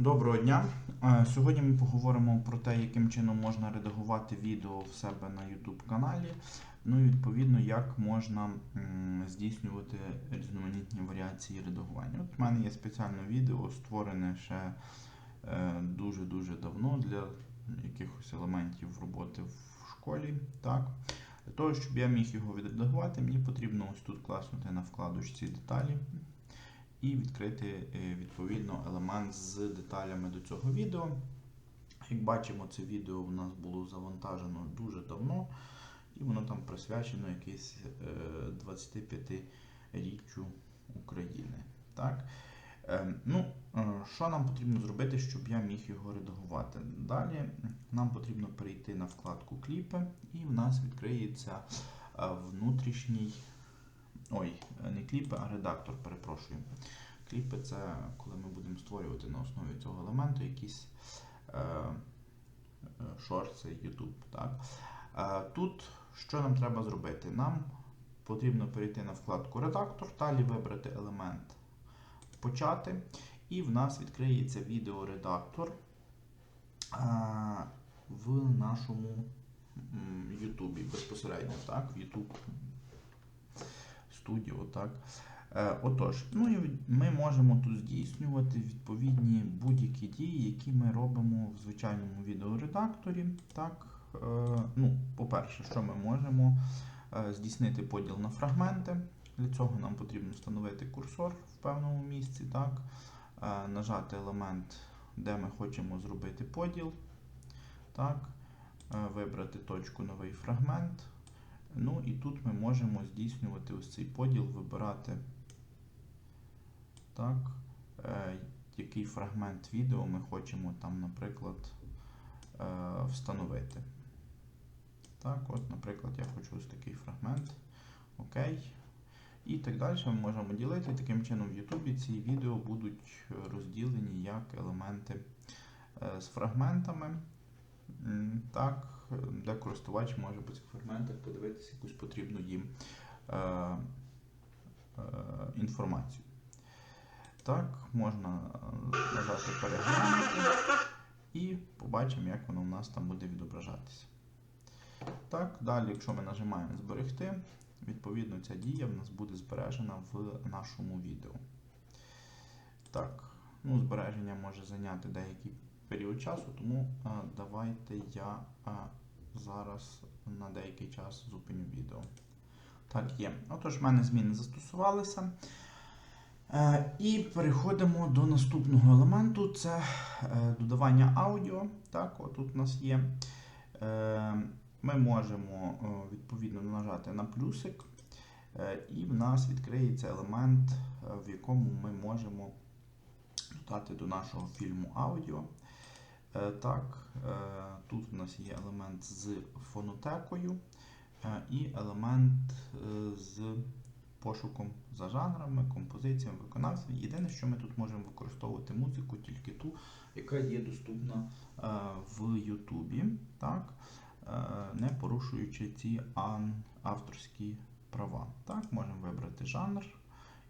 Доброго дня. Е, Сьогодні ми поговоримо про те, яким чином можна редагувати відео в себе на YouTube каналі. Ну і відповідно, як можна здійснювати різноманітні варіації редагування. От в мене є спеціальне відео, створене ще е, дуже-дуже давно для якихось елементів роботи в школі. Так. Для того, щоб я міг його відредагувати, мені потрібно ось тут класнути на вкладочці деталі і відкрити е, відповідно елемент з деталями до цього відео. Як бачимо, це відео у нас було завантажено дуже давно, і воно там присвячено якесь 25-річчю України. Так? Е, Ну, е, Що нам потрібно зробити, щоб я міг його редагувати? Далі нам потрібно перейти на вкладку кліпи, і в нас відкриється е, внутрішній. Ой, не кліпи, а редактор, перепрошую. Кліпи це коли ми будемо створювати на основі цього елементу якісь е, е, шорти, YouTube. Так? Е, тут що нам треба зробити? Нам потрібно перейти на вкладку Редактор, далі вибрати елемент Почати, і в нас відкриється відеоредактор е, в нашому YouTube безпосередньо, так, в YouTube студіо. Так. Е, Отож, ну і ми можемо тут здійснювати відповідні будь-які дії, які ми робимо в звичайному відеоредакторі. Так. Е, Ну, по-перше, що ми можемо Е, здійснити поділ на фрагменти. Для цього нам потрібно встановити курсор в певному місці, так. Нажати елемент, де ми хочемо зробити поділ. Так. Вибрати точку новий фрагмент. Ну і тут ми можемо здійснювати ось цей поділ, вибирати так, е, який фрагмент відео ми хочемо там, наприклад, е, встановити. Так, от, наприклад, я хочу ось такий фрагмент. Окей. І так далі ми можемо ділити. Таким чином в Ютубі ці відео будуть розділені як елементи е, з фрагментами. Так, де користувач може по цих фрагментах подивитися якусь потрібну їм е, е, інформацію. Так, можна е, нажати переглянути і побачимо, як воно у нас там буде відображатися. Так, далі, якщо ми нажимаємо зберегти, відповідно ця дія в нас буде збережена в нашому відео. Так, ну, збереження може зайняти деякий період часу, тому а, давайте я а, зараз на деякий час зупиню відео. Так, є. Отож, в мене зміни застосувалися. Е, І переходимо до наступного елементу це е, додавання аудіо. Так, отут у нас є. Е, Ми можемо відповідно нажати на плюсик, і в нас відкриється елемент, в якому ми можемо додати до нашого фільму аудіо. Е, Так, е, тут у нас є елемент з фонотекою е, і елемент з пошуком за жанрами, композиціями, виконавців. Єдине, що ми тут можемо використовувати музику, тільки ту, яка є доступна в Ютубі, так, не порушуючи ці авторські права. Так, можемо вибрати жанр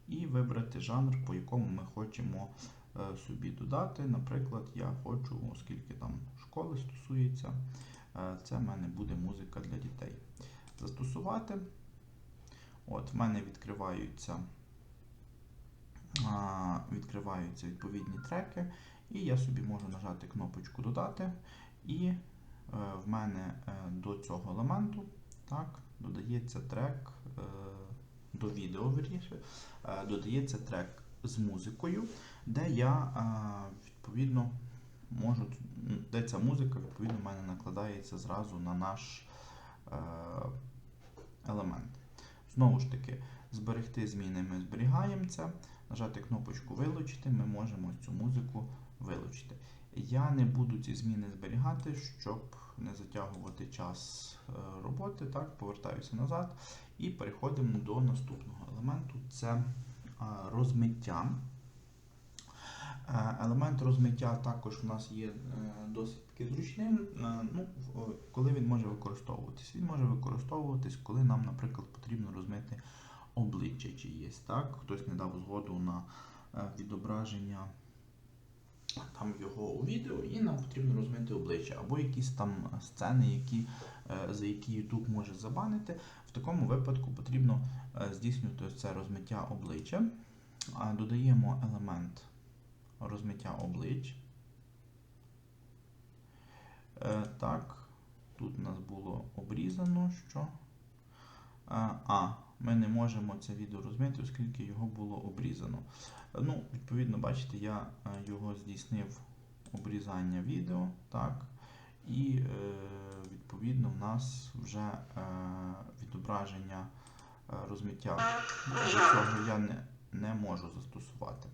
і вибрати жанр, по якому ми хочемо собі додати. Наприклад, я хочу, оскільки там школи стосується, е, це в мене буде музика для дітей. Застосувати. От, в мене відкриваються, відкриваються відповідні треки, і я собі можу нажати кнопочку Додати. І е, в мене е, до цього елементу так, додається трек е, до відео, верніше, е, додається трек з музикою, де я е, відповідно можу, де ця музика відповідно в мене накладається зразу на наш е, елемент. Знову ж таки, зберегти зміни ми зберігаємо це, нажати кнопочку Вилучити, ми можемо цю музику вилучити. Я не буду ці зміни зберігати, щоб не затягувати час е, роботи. Так, повертаюся назад і переходимо до наступного елементу це розмиття. Елемент розмиття також у нас є е, досить таки зручним. Е, Ну, коли він може використовуватись? Він може використовуватись, коли нам, наприклад, потрібно розмити обличчя чиєсь. Так? Хтось не дав згоду на е, відображення там його у відео, і нам потрібно розмити обличчя, або якісь там сцени, які, за які YouTube може забанити. В такому випадку потрібно здійснювати це розмиття обличчя. Додаємо елемент розмиття облич. Е, Так, тут у нас було обрізано, що. А, а, ми не можемо це відео розмити, оскільки його було обрізано. Е, Ну, відповідно, бачите, я е, його здійснив обрізання відео, так. І е, відповідно в нас вже е, відображення е, розмиття цього я не, не можу застосувати.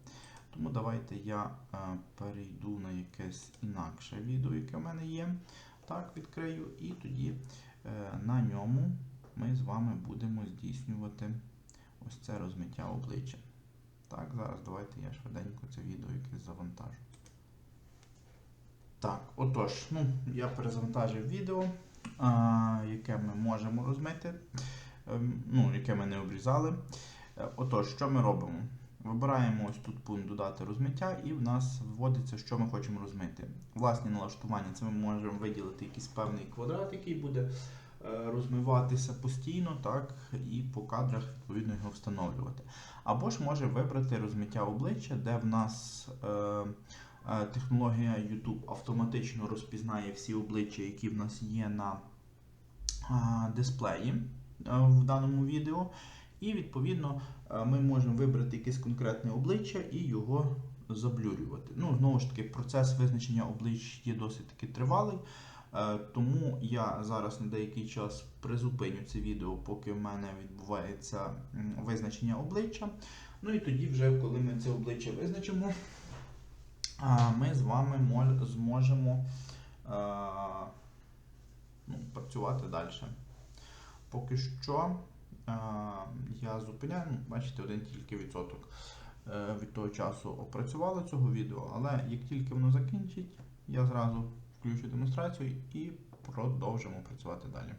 Тому давайте я е, перейду на якесь інакше відео, яке в мене є. Так, відкрию, і тоді е, на ньому ми з вами будемо здійснювати ось це розмиття обличчя. Так, зараз давайте я швиденько це відео якесь завантажу. Так, отож, ну, я перезавантажив відео, а, яке ми можемо розмити, ем, ну, яке ми не обрізали. Е, Отож, що ми робимо? Вибираємо ось тут пункт додати розмиття, і в нас вводиться, що ми хочемо розмити. Власні налаштування це ми можемо виділити якийсь певний квадрат, який буде е, розмиватися постійно, так, і по кадрах відповідно його встановлювати. Або ж може вибрати розмиття обличчя, де в нас е, е, технологія YouTube автоматично розпізнає всі обличчя, які в нас є на е, дисплеї е, в даному відео. І відповідно е, ми можемо вибрати якесь конкретне обличчя і його заблюрювати. Ну, знову ж таки, процес визначення облич є досить таки тривалий. Е, Тому я зараз на деякий час призупиню це відео, поки в мене відбувається визначення обличчя. Ну і тоді, вже, коли ми це обличчя визначимо, ми з вами зможемо е, ну, працювати далі. Поки що е, я зупиняю, ну, бачите, один тільки відсоток е, від того часу опрацювало цього відео, але як тільки воно закінчить, я зразу включу демонстрацію і продовжимо працювати далі.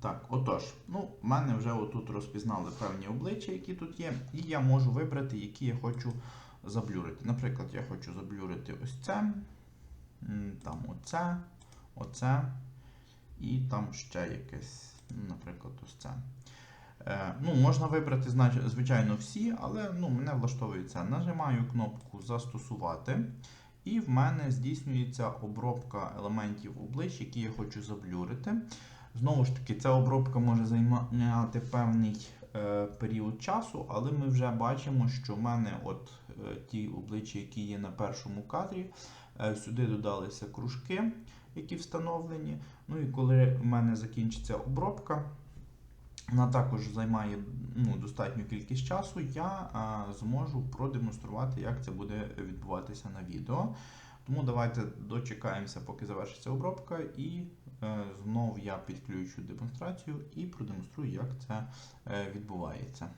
Так, отож, ну, в мене вже отут розпізнали певні обличчя, які тут є, і я можу вибрати, які я хочу заблюрити. Наприклад, я хочу заблюрити ось це, там оце, оце, і там ще якесь, наприклад, ось це. Е, ну, можна вибрати, звичайно, всі, але ну, мене влаштовує це. Нажимаю кнопку Застосувати. І в мене здійснюється обробка елементів облич, які я хочу заблюрити. Знову ж таки, ця обробка може займати певний е, період часу, але ми вже бачимо, що в мене от е, ті обличчя, які є на першому кадрі, е, сюди додалися кружки, які встановлені. Ну і коли в мене закінчиться обробка, вона також займає ну, достатню кількість часу, я а, зможу продемонструвати, як це буде відбуватися на відео. Тому давайте дочекаємося, поки завершиться обробка, і е, знов я підключу демонстрацію і продемонструю, як це е, відбувається.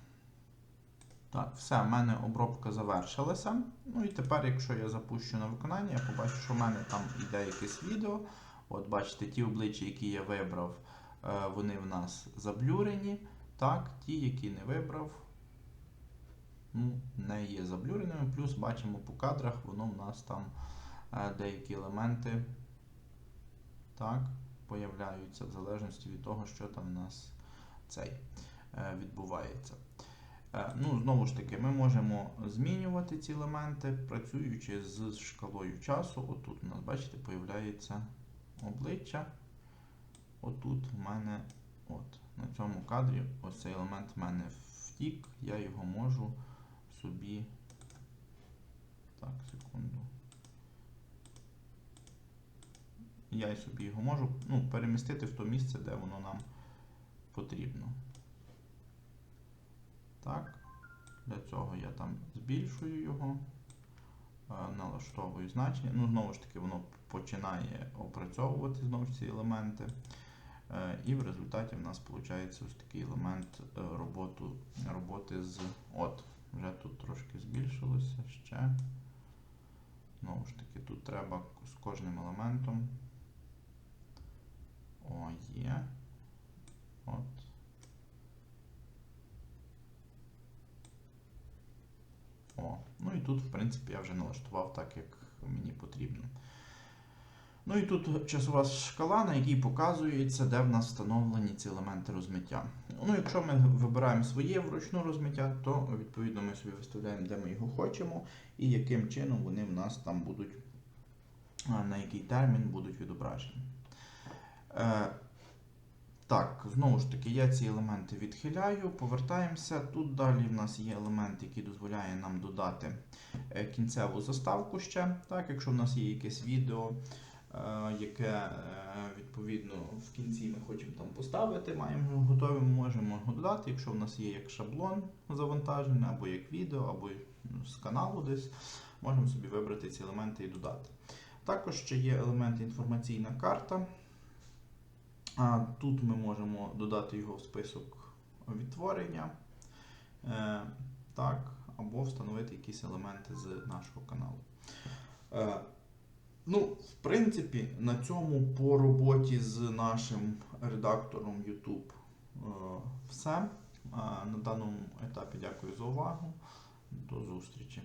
Так, все, в мене обробка завершилася. Ну і тепер, якщо я запущу на виконання, я побачу, що в мене там йде якесь відео. От бачите, ті обличчя, які я вибрав, е, вони в нас заблюрені. Так, ті, які не вибрав, ну, не є заблюреними. Плюс бачимо по кадрах, воно в нас там е, деякі елементи так, появляються в залежності від того, що там в нас цей е, відбувається. Е, Ну, Знову ж таки, ми можемо змінювати ці елементи, працюючи з шкалою часу. Отут у нас, бачите, появляється обличчя. Отут в мене, от, на цьому кадрі, ось цей елемент в мене втік, я його можу собі. Так, секунду. Я собі його можу ну, перемістити в то місце, де воно нам потрібно. Так, для цього я там збільшую його, е, налаштовую значення. Ну, знову ж таки, воно починає опрацьовувати знову ж ці елементи. Е, І в результаті в нас виходить ось такий елемент е, роботу, роботи з. От, вже тут трошки збільшилося ще. Знову ж таки, тут треба з кожним елементом. О, є. От. О, Ну і тут, в принципі, я вже налаштував так, як мені потрібно. Ну і тут часова шкала, на якій показується, де в нас встановлені ці елементи розмиття. Ну, якщо ми вибираємо своє вручну розмиття, то відповідно ми собі виставляємо, де ми його хочемо, і яким чином вони в нас там будуть, на який термін будуть відображені. Так, знову ж таки, я ці елементи відхиляю, повертаємося. Тут далі в нас є елемент, який дозволяє нам додати е, кінцеву заставку ще. Так, якщо в нас є якесь відео, е, яке е, відповідно в кінці ми хочемо там поставити, маємо його готове, ми можемо його додати. Якщо в нас є як шаблон завантажений, або як відео, або ну, з каналу десь, можемо собі вибрати ці елементи і додати. Також ще є елемент інформаційна карта. А, Тут ми можемо додати його в список відтворення, е, так, або встановити якісь елементи з нашого каналу. Е, ну, в принципі, на цьому по роботі з нашим редактором YouTube е, все. Е, на даному етапі дякую за увагу. До зустрічі.